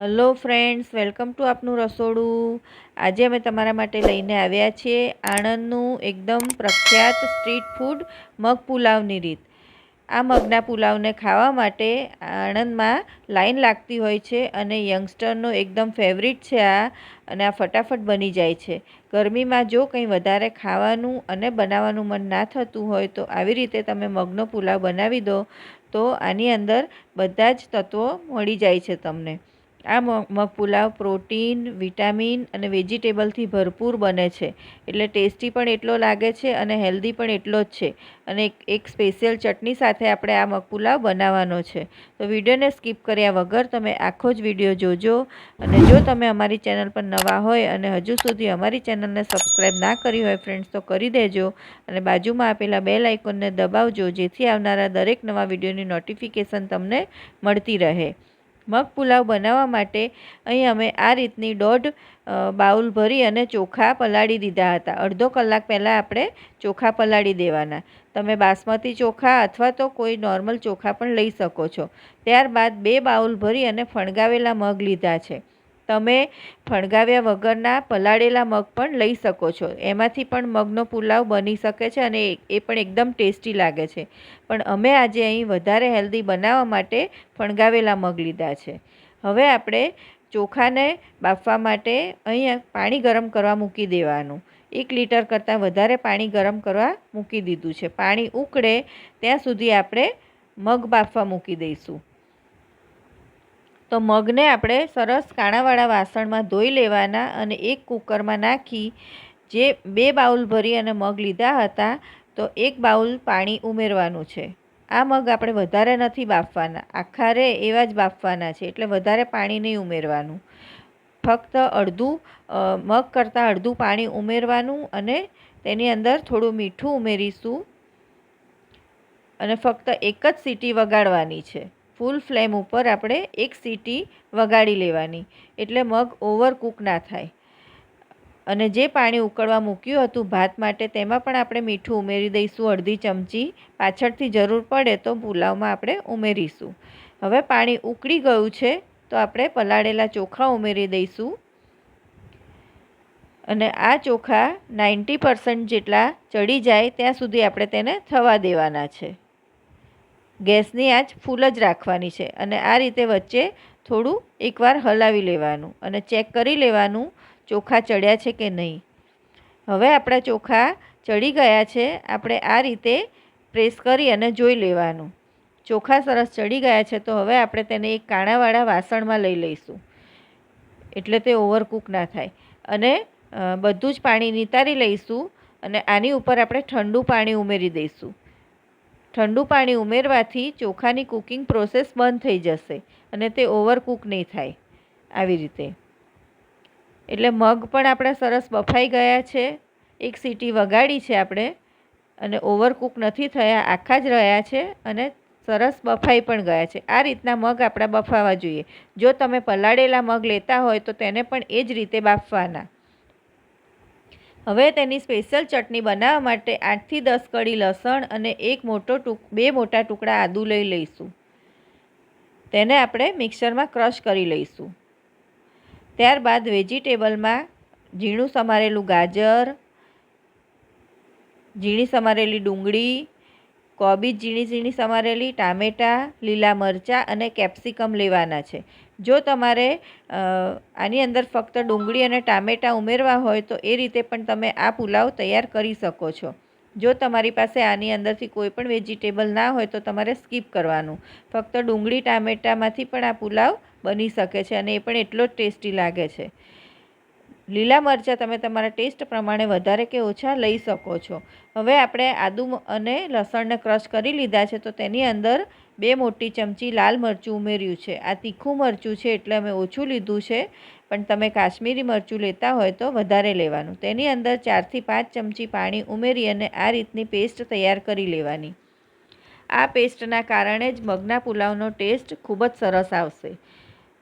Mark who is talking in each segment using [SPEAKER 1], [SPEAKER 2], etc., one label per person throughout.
[SPEAKER 1] Hello friends welcome to આપનું રસોડું. આજે અમે તમારા માટે લઈને આવ્યા છીએ આણંદનું એકદમ પ્રખ્યાત સ્ટ્રીટ ફૂડ મગ પુલાવની રીત. આ મગના પુલાવને ખાવા માટે આણંદમાં લાઈન લાગતી હોય છે અને યંગસ્ટરનો એકદમ ફેવરિટ છે આ અને આ ફટાફટ બની જાય છે. ગરમીમાં જો કંઈ વધારે ખાવાનું અને બનાવવાનું મન ના થતું હોય તો આવી રીતે તમે મગનો પુલાવ બનાવી દો તો આની અંદર બધા જ તત્વો મળી જાય છે તમને. આ મગ પુલાવ, પ્રોટીન, વિટામિન અને વેજીટેબલથી ભરપૂર બને છે. એટલે ટેસ્ટી પણ એટલો લાગે છે અને હેલ્ધી પણ એટલો જ છે. અને એક સ્પેશિયલ ચટણી સાથે આપણે આ મગ પુલાવ બનાવવાનો છે. તો વિડીયોને સ્કીપ કર્યા વગર તમે આખો જ વીડિયો જોજો. અને જો તમે અમારી ચેનલ પર નવા હોય અને હજુ સુધી અમારી ચેનલને સબસ્ક્રાઈબ ના કરી હોય ફ્રેન્ડ્સ, તો કરી દેજો. અને બાજુમાં આપેલા બે લાઇકોનને દબાવજો, જેથી આવનારા દરેક નવા વિડીયોની નોટિફિકેશન તમને મળતી રહે. મગ પુલાવ બનાવવા માટે અહીં અમે આ રીતની દોઢ બાઉલ ભરી અને ચોખા પલાળી દીધા હતા. અડધો કલાક પહેલાં આપણે ચોખા પલાળી દેવાના. તમે બાસમતી ચોખા અથવા તો કોઈ નોર્મલ ચોખા પણ લઈ શકો છો. ત્યારબાદ બે બાઉલ ભરી અને ફણગાવેલા મગ લીધા છે. તમે ફણગાવ્યા વગરના પલાળેલા મગ પણ લઈ શકો છો. એમાંથી પણ મગનો પુલાવ બની શકે છે અને એ પણ એકદમ ટેસ્ટી લાગે છે. પણ અમે આજે અહીં વધારે હેલ્ધી બનાવવા માટે ફણગાવેલા મગ લીધા છે. હવે આપણે ચોખાને બાફવા માટે અહીંયા પાણી ગરમ કરવા મૂકી દેવાનું. એક લીટર કરતાં વધારે પાણી ગરમ કરવા મૂકી દીધું છે. પાણી ઉકળે ત્યાં સુધી આપણે મગ બાફવા મૂકી દઈશું. તો મગને આપણે સરસ કાણાવાળા વાસણમાં ધોઈ લેવાના અને એક કૂકરમાં નાખી જે બે બાઉલ ભરી અને મગ લીધા હતા, તો એક બાઉલ પાણી ઉમેરવાનું છે. આ મગ આપણે વધારે નથી બાફવાના. આખા રે એવા જ બાફવાના છે, એટલે વધારે પાણી નહીં ઉમેરવાનું. ફક્ત અડધું મગ કરતાં અડધું પાણી ઉમેરવાનું અને તેની અંદર થોડું મીઠું ઉમેરીશું. અને ફક્ત એક જ સીટી વગાડવાની છે. ફૂલ ફ્લેમ ઉપર આપણે એક સીટી વગાડી લેવાની. એટલે મગ ઓવર કૂક ના થાય. અને જે પાણી ઉકળવા મૂક્યું હતું ભાત માટે, તેમાં પણ આપણે મીઠું ઉમેરી દઈશું, અડધી ચમચી. પાછળથી જરૂર પડે તો પુલાવમાં આપણે ઉમેરીશું. હવે પાણી ઉકળી ગયું છે, તો આપણે પલાળેલા ચોખા ઉમેરી દઈશું. અને આ ચોખા નાઇન્ટી પર્સન્ટ જેટલા ચડી જાય, ત્યાં સુધી આપણે તેને થવા દેવાના છે. ગેસની આંચ ફૂલ જ રાખવાની છે અને આ રીતે વચ્ચે થોડું એકવાર હલાવી લેવાનું અને ચેક કરી લેવાનું ચોખા ચડ્યા છે કે નહીં. હવે આપણા ચોખા ચડી ગયા છે, આપણે આ રીતે પ્રેસ કરી અને જોઈ લેવાનું. ચોખા સરસ ચડી ગયા છે, તો હવે આપણે તેને એક કાણાવાળા વાસણમાં લઈ લઈશું. એટલે તે ઓવરકૂક ના થાય. અને બધું જ પાણી નિતારી લઈશું અને આની ઉપર આપણે ઠંડુ પાણી ઉમેરી દઈશું. ઠંડુ પાણી ઉમેરવાથી ચોખાની કુકિંગ પ્રોસેસ બંધ થઈ જશે અને તે ઓવરકૂક નહીં થાય આવી રીતે. એટલે મગ પણ આપણા સરસ બફાઈ ગયા છે. એક સીટી વગાડી છે આપણે અને ઓવરકૂક નથી થયા, આખા જ રહ્યા છે અને સરસ બફાઈ પણ ગયા છે. આ રીતના મગ આપણા બફાવા જોઈએ. જો તમે પલાળેલા મગ લેતા હોય તો તેને પણ એ જ રીતે બાફવાના. હવે તેની સ્પેશિયલ ચટણી બનાવવા માટે આઠથી દસ કડી લસણ અને એક મોટો ટુક, બે મોટા ટુકડા આદુ લઈ લઈશું. તેને આપણે મિક્સરમાં ક્રશ કરી લઈશું. ત્યારબાદ વેજીટેબલમાં ઝીણું સમારેલું ગાજર, ઝીણી સમારેલી ડુંગળી, કોબીજ ઝીણી ઝીણી સમારેલી ટામેટાં, લીલા મરચાં અને કેપ્સિકમ લેવાના છે. જો તમારે આની અંદર ફક્ત ડુંગળી અને ટામેટાં ઉમેરવા હોય તો એ રીતે પણ તમે આ પુલાવ તૈયાર કરી શકો છો. જો તમારી પાસે આની અંદરથી કોઈ પણ વેજીટેબલ ના હોય તો તમારે સ્કીપ કરવાનું. ફક્ત ડુંગળી, ટામેટામાંથી પણ આ પુલાવ બની શકે છે અને એ પણ એટલો જ ટેસ્ટી લાગે છે. લીલા મરચાં તમે તમારા ટેસ્ટ પ્રમાણે વધારે કે ઓછા લઈ શકો છો. હવે આપણે આદુ અને લસણને ક્રશ કરી લીધા છે, તો તેની અંદર બે મોટી ચમચી લાલ મરચું ઉમેર્યું છે. આ તીખું મરચું છે એટલે અમે ઓછું લીધું છે, પણ તમે કાશ્મીરી મરચું લેતા હોય તો વધારે લેવાનું. તેની અંદર ચારથી પાંચ ચમચી પાણી ઉમેરી અને આ રીતની પેસ્ટ તૈયાર કરી લેવાની. આ પેસ્ટના કારણે જ મગના પુલાવનો ટેસ્ટ ખૂબ જ સરસ આવશે.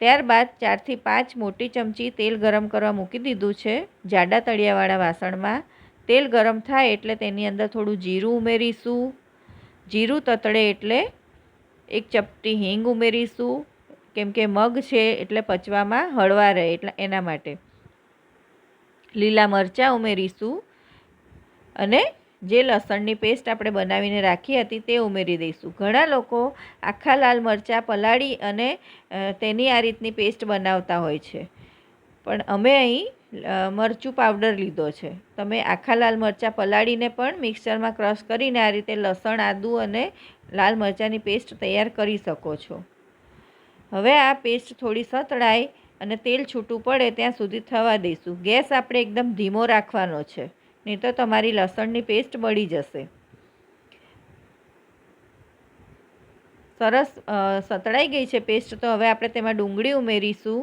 [SPEAKER 1] ત્યારબાદ ચારથી પાંચ મોટી ચમચી તેલ ગરમ કરવા મૂકી દીધું છે. જાડા તળિયાવાળા વાસણમાં તેલ ગરમ થાય એટલે તેની અંદર થોડું જીરું ઉમેરીશું. જીરું તતડે એટલે એક ચપટી હિંગ ઉમેરીશું. કેમ કે મગ છે એટલે પચવામાં હળવા રહે એટલે એના માટે. લીલા મરચાં ઉમેરીશું. અને જે લસણની પેસ્ટ આપણે બનાવીને રાખી હતી તે ઉમેરી દઈશું. ઘણા લોકો આખા લાલ મરચાં પલાળી અને તેની આ રીતની પેસ્ટ બનાવતા હોય છે. પણ અમે અહીં મરચું પાવડર લીધો છે. તમે આખા લાલ મરચાં પલાળીને પણ મિક્સરમાં ક્રશ કરીને આ રીતે લસણ, આદું અને લાલ મરચાંની પેસ્ટ તૈયાર કરી શકો છો. હવે આ પેસ્ટ થોડી સતળાય અને તેલ છૂટું પડે ત્યાં સુધી થવા દઈશું. ગેસ આપણે એકદમ ધીમો રાખવાનો છે. નહીં તો તમારી લસણની પેસ્ટ બળી જશે. સરસ સતળાઈ ગઈ છે પેસ્ટ તો હવે આપણે તેમાં ડુંગળી ઉમેરીશું.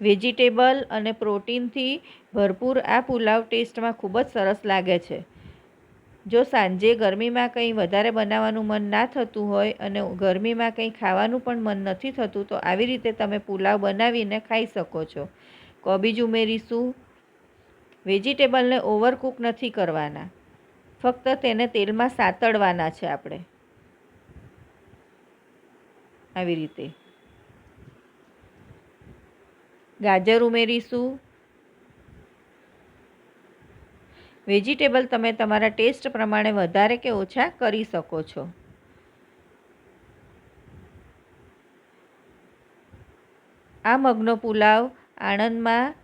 [SPEAKER 1] વેજીટેબલ અને પ્રોટીનથી ભરપૂર આ પુલાવ ટેસ્ટમાં ખૂબ જ સરસ લાગે છે. જો સાંજે ગરમીમાં કંઈ વધારે બનાવવાનું મન ના થતું હોય અને ગરમીમાં કંઈ ખાવાનું પણ મન નથી થતું, તો આવી રીતે તમે પુલાવ બનાવીને ખાઈ શકો છો. કોબીજ ઉમેરીશું વેજીટેબલને ઓવરકૂક નથી કરવાના. ફક્ત તેને તેલમાં સાતડવાના છે આપણે. આવી રીતે. ગાજર ઉમેરીશું. વેજીટેબલ તમે તમારા ટેસ્ટ પ્રમાણે વધારે કે ઓછા કરી શકો છો. આ મગનો પુલાવ આણંદમાં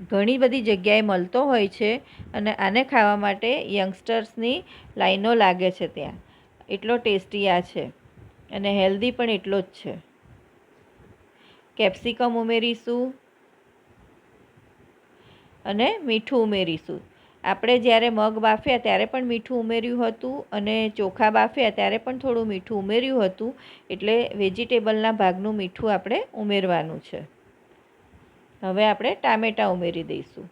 [SPEAKER 1] ઘણી બધી જગ્યાએ મળતો હોય છે અને આને ખાવા માટે યંગસ્ટર્સની લાઈનો લાગે છે ત્યાં. એટલો ટેસ્ટી આ છે અને હેલ્ધી પણ એટલો જ છે. કેપ્સિકમ ઉમેરીશું અને મીઠું ઉમેરીશું. આપણે જ્યારે મગ બાફ્યા ત્યારે પણ મીઠું ઉમેર્યું હતું અને ચોખા બાફ્યા ત્યારે પણ થોડું મીઠું ઉમેર્યું હતું. એટલે વેજીટેબલના ભાગનું મીઠું આપણે ઉમેરવાનું છે. હવે આપણે ટામેટાં ઉમેરી દઈશું.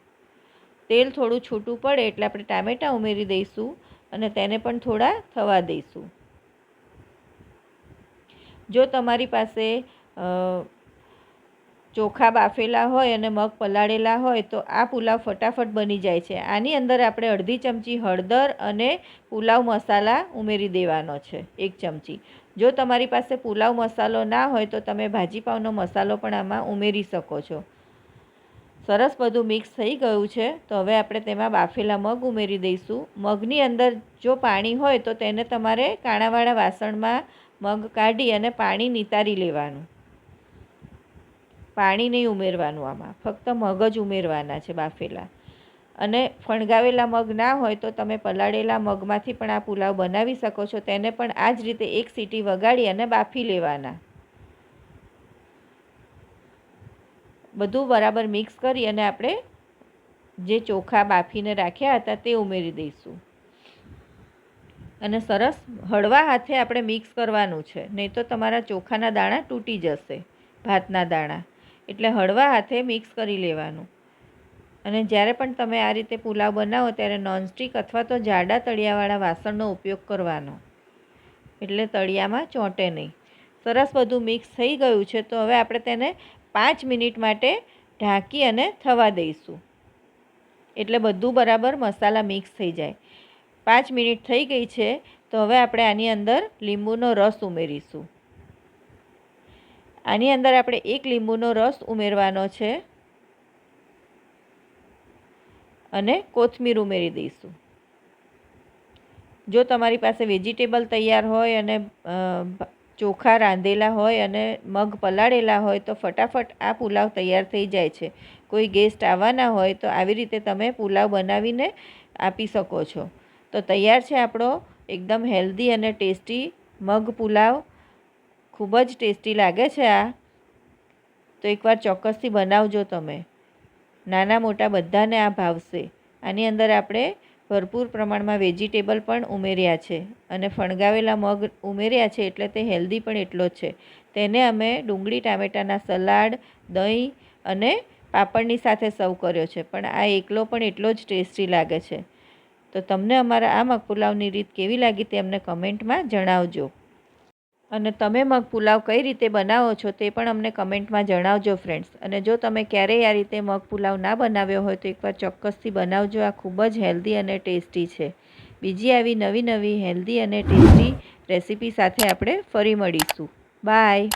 [SPEAKER 1] તેલ થોડું છૂટું પડે એટલે આપણે ટામેટાં ઉમેરી દઈશું અને તેને પણ થોડા થવા દઈશું. જો તમારી પાસે ચોખા બાફેલા હોય અને મગ પલાળેલા હોય તો આ પુલાવ ફટાફટ બની જાય છે. આની અંદર આપણે અડધી ચમચી હળદર અને પુલાવ મસાલા ઉમેરી દેવાનો છે, એક ચમચી. જો તમારી પાસે પુલાવ મસાલો ના હોય તો તમે ભાજીપાવનો મસાલો પણ આમાં ઉમેરી શકો છો. સરસ બધું મિક્સ થઈ ગયું છે, તો હવે આપણે તેમાં બાફેલા મગ ઉમેરી દઈશું. મગની અંદર જો પાણી હોય તો તેને તમારે કાણાવાળા વાસણમાં મગ કાઢી અને પાણી નિતારી લેવાનું. પાણી નહીં ઉમેરવાનું આમાં, ફક્ત મગ જ ઉમેરવાના છે બાફેલા. અને ફણગાવેલા મગ ના હોય તો તમે પલાળેલા મગમાંથી પણ આ પુલાવ બનાવી શકો છો, તેને પણ આ જ રીતે એક સીટી વગાડી અને બાફી લેવાના. બધું બરાબર મિક્સ કરી અને આપણે જે ચોખા બાફીને રાખ્યા હતા તે ઉમેરી દઈશું. અને સરસ હળવા હાથે આપણે મિક્સ કરવાનું છે. નહીં તો તમારા ચોખાના દાણા તૂટી જશે, ભાતના દાણા. એટલે હળવા હાથે મિક્સ કરી લેવાનું. અને જ્યારે પણ તમે આ રીતે પુલાવ બનાવો ત્યારે નોનસ્ટિક અથવા તો જાડા તળિયાવાળા વાસણનો ઉપયોગ કરવાનો. એટલે તળિયામાં ચોંટે નહીં. સરસ બધું મિક્સ થઈ ગયું છે, તો હવે આપણે તેને પાંચ મિનિટ માટે ઢાંકી અને થવા દઈશું. એટલે બધું બરાબર મસાલા મિક્સ થઈ જાય. પાંચ મિનિટ થઈ ગઈ છે, તો હવે આપણે આની અંદર લીંબુનો રસ ઉમેરીશું. આની અંદર આપણે એક લીંબુનો રસ ઉમેરવાનો છે. અને કોથમીર ઉમેરી દઈશું. જો તમારી પાસે વેજીટેબલ તૈયાર હોય અને ચોખા રાંધેલા હોય અને મગ પલાળેલા હોય તો ફટાફટ આ પુલાવ તૈયાર થઈ જાય છે. કોઈ ગેસ્ટ આવવાના હોય તો આવી રીતે તમે પુલાવ બનાવીને આપી શકો છો. તો તૈયાર છે આપણો એકદમ હેલ્ધી અને ટેસ્ટી મગ પુલાવ. ખૂબ જ ટેસ્ટી લાગે છે આ. તો એકવાર ચોક્કસથી બનાવજો તમે. નાના મોટા બધાને આ ભાવશે. આની અંદર આપણે ભરપૂર પ્રમાણમાં વેજીટેબલ પણ ઉમેર્યા છે અને ફણગાવેલા મગ ઉમેર્યા છે એટલે તે હેલ્ધી પણ એટલો જ છે. તેને અમે ડુંગળી, ટામેટાના સલાડ, દહીં અને પાપડની સાથે સર્વ કર્યો છે. પણ આ એકલો પણ એટલો જ ટેસ્ટી લાગે છે. તો તમને અમારા આ મગ પુલાવની રીત કેવી લાગી તે અમને કમેન્ટમાં જણાવજો. અને તમે મગ પુલાવ કઈ રીતે બનાવો છો તે પણ અમને કમેન્ટમાં જણાવજો ફ્રેન્ડ્સ અને જો તમે ક્યારેય આ રીતે મગ પુલાવ ના બનાવ્યો હોય તો એકવાર ચોક્કસથી બનાવજો. આ ખૂબ જ હેલ્ધી અને ટેસ્ટી છે. બીજી આવી નવી નવી હેલ્ધી અને ટેસ્ટી રેસીપી સાથે આપણે ફરી મળીશું. બાય